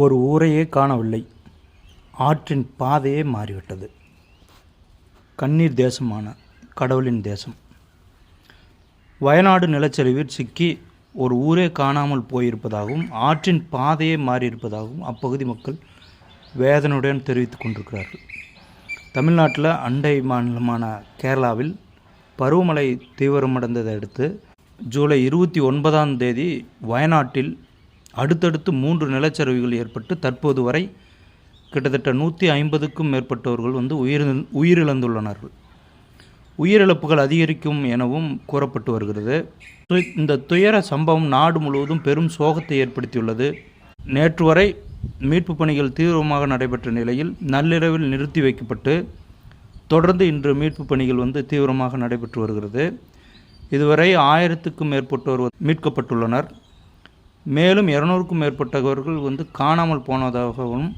ஒரு ஊரையே காணவில்லை. ஆற்றின் பாதையே மாறிவிட்டது. கண்ணீர் தேசமான கடவுளின் தேசம். வயநாடு நிலச்சரிவில் சிக்கி ஒரு ஊரே காணாமல் போயிருப்பதாகவும் ஆற்றின் பாதையே மாறியிருப்பதாகவும் அப்பகுதி மக்கள் வேதனையுடன் தெரிவித்துக் கொண்டிருக்கிறார்கள். தமிழ்நாட்டில் அண்டை மாநிலமான கேரளாவில் பருவமழை தீவிரமடைந்ததை அடுத்து ஜூலை இருபத்தி ஒன்பதாம் தேதி வயநாட்டில் அடுத்தடுத்து மூன்று நிலச்சரிவுகள் ஏற்பட்டு தற்போது வரை கிட்டத்தட்ட நூற்றி ஐம்பதுக்கும் மேற்பட்டவர்கள் வந்து உயிர் உயிரிழந்துள்ளனர்கள். உயிரிழப்புகள் அதிகரிக்கும் எனவும் கூறப்பட்டு வருகிறது. து- இந்த துயர சம்பவம் நாடு முழுவதும் பெரும் சோகத்தை ஏற்படுத்தியுள்ளது. நேற்று வரை மீட்பு பணிகள் தீவிரமாக நடைபெற்ற நிலையில் நள்ளிரவில் நிறுத்தி வைக்கப்பட்டு தொடர்ந்து இன்று மீட்பு பணிகள் வந்து தீவிரமாக நடைபெற்று வருகிறது. இதுவரை ஆயிரத்துக்கும் மேற்பட்டோர் மீட்கப்பட்டுள்ளனர். மேலும் இரநூறுக்கும் மேற்பட்டவர்கள் வந்து காணாமல் போனதாகவும்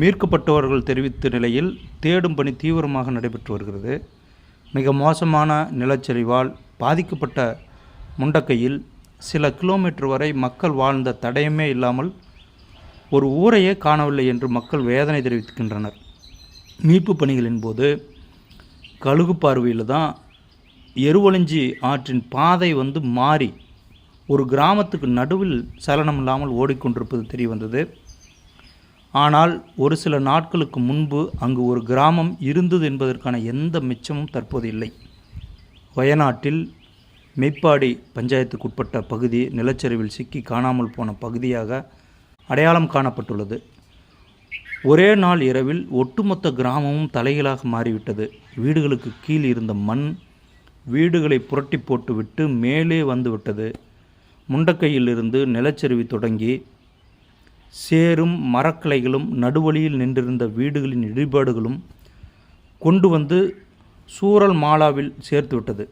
மீட்கப்பட்டவர்கள் தெரிவித்த நிலையில் தேடும் பணி தீவிரமாக நடைபெற்று வருகிறது. மிக மோசமான நிலச்சரிவால் பாதிக்கப்பட்ட முண்டக்கையில் சில கிலோமீட்டர் வரை மக்கள் வாழ்ந்த தடயமே இல்லாமல் ஒரு ஊரையே காணவில்லை என்று மக்கள் வேதனை தெரிவிக்கின்றனர். மீட்பு பணிகளின் போது கழுகு பார்வையில் தான் எருவழிஞ்சி ஆற்றின் பாதை வந்து மாறி ஒரு கிராமத்துக்கு நடுவில் சலனம் இல்லாமல் ஓடிக்கொண்டிருப்பது தெரிய வந்தது ஆனால் ஒரு சில நாட்களுக்கு முன்பு அங்கு ஒரு கிராமம் இருந்தது என்பதற்கான எந்த மிச்சமும் தற்போது இல்லை. வயநாட்டில் மெய்ப்பாடி பஞ்சாயத்துக்குட்பட்ட பகுதி நிலச்சரிவில் சிக்கி காணாமல் போன பகுதியாக அடையாளம் காணப்பட்டுள்ளது. ஒரே நாள் இரவில் ஒட்டுமொத்த கிராமமும் தலைகளாக மாறிவிட்டது. வீடுகளுக்கு கீழ் இருந்த மண் வீடுகளை புரட்டி போட்டுவிட்டு மேலே வந்துவிட்டது. முண்டக்கையிலிருந்து நிலச்சரிவு தொடங்கி சேரும் மரக்கிளைகளும் நடுவழியில் நின்றிருந்த வீடுகளின் இடிபாடுகளும் கொண்டு வந்து சூரல் மாலாவில் சேர்த்துவிட்டது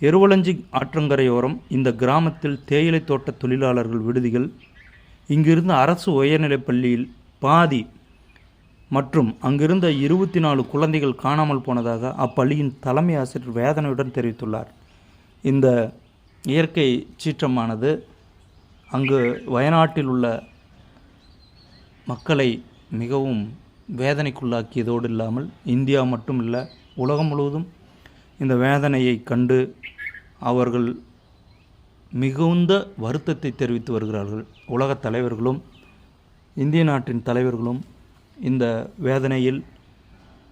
எருவலஞ்சி ஆற்றங்கரையோரம் இந்த கிராமத்தில் தேயிலை தோட்ட தொழிலாளர்கள் விடுதிகள் இங்கிருந்த அரசு உயர்நிலைப் பள்ளியில் பாதி மற்றும் அங்கிருந்த இருபத்தி நாலு குழந்தைகள் காணாமல் போனதாக அப்பள்ளியின் தலைமை ஆசிரியர் வேதனையுடன் தெரிவித்துள்ளார். இந்த இயற்கை சீற்றமானது அங்கு வயநாட்டில் உள்ள மக்களை மிகவும் வேதனைக்குள்ளாக்கியதோடு இல்லாமல் இந்தியா மட்டும் இல்லை உலகம் முழுவதும் இந்த வேதனையை கண்டு அவர்கள் மிகுந்த வருத்தத்தை தெரிவித்து வருகிறார்கள். உலகத் தலைவர்களும் இந்திய நாட்டின் தலைவர்களும் இந்த வேதனையில்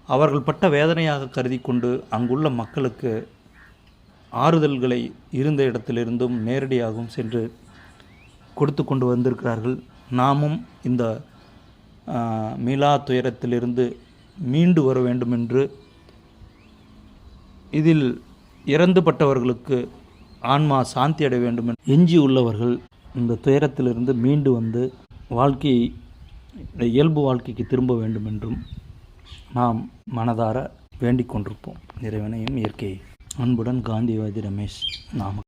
அவர்கள் பட்ட வேதனையாக கருதி கொண்டு அங்குள்ள மக்களுக்கு ஆறுதல்களை இருந்த இடத்திலிருந்தும் நேரடியாகவும் சென்று கொடுத்து கொண்டு வந்திருக்கிறார்கள். நாமும் இந்த மீளா துயரத்திலிருந்து மீண்டு வர வேண்டும் என்று இதில் இறந்துபட்டவர்களுக்கு ஆன்மா சாந்தி அடைய வேண்டும் என்று எஞ்சி உள்ளவர்கள் இந்த துயரத்திலிருந்து மீண்டு வந்து வாழ்க்கையை இயல்பு வாழ்க்கைக்கு திரும்ப வேண்டும் என்றும் நாம் மனதார வேண்டிக் கொண்டிருப்போம். இறைவனையும் இயற்கையை அன்புடன் காந்திவாதி ரமேஷ் நாம